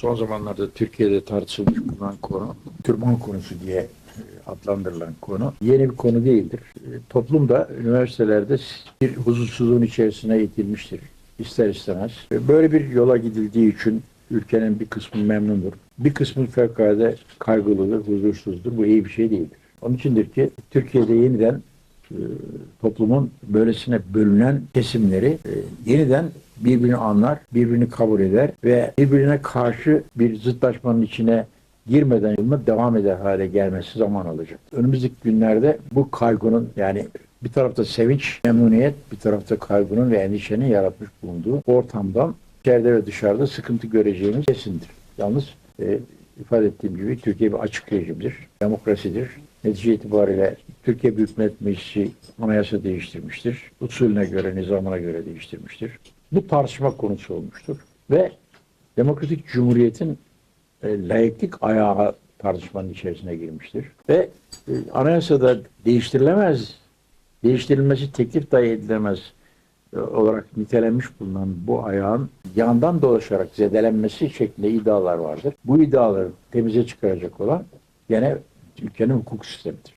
son zamanlarda Türkiye'de tartışılmış bulunan konu, Türkmen konusu diye e, adlandırılan konu yeni bir konu değildir. E, Toplum da üniversitelerde bir huzursuzluğun içerisine itilmiştir ister istemez. E, Böyle bir yola gidildiği için ülkenin bir kısmı memnundur. Bir kısmı fevkalade kaygılıdır, huzursuzdur. Bu iyi bir şey değildir. Onun içindir ki Türkiye'de yeniden toplumun böylesine bölünen kesimleri e, yeniden birbirini anlar, birbirini kabul eder ve birbirine karşı bir zıtlaşmanın içine girmeden yoluna devam eder hale gelmesi zaman alacak. Önümüzdeki günlerde bu kaygının yani bir tarafta sevinç, memnuniyet, bir tarafta kaygının ve endişenin yaratmış bulunduğu ortamdan içeride ve dışarıda sıkıntı göreceğimiz kesindir. Yalnız e, ifade ettiğim gibi Türkiye bir açık rejimdir, demokrasidir. Netice itibariyle Türkiye Büyük Millet Meclisi anayasa değiştirmiştir. Usulüne göre, nizamına göre değiştirmiştir. Bu tartışma konusu olmuştur. Ve Demokratik Cumhuriyet'in e, layıklık ayağı tartışmanın içerisine girmiştir. Ve e, anayasada değiştirilemez, değiştirilmesi teklif dahi edilemez e, olarak nitelenmiş bulunan bu ayağın yandan dolaşarak zedelenmesi şeklinde iddialar vardır. Bu iddiaları temize çıkaracak olan gene ülkenin hukuk sistemidir.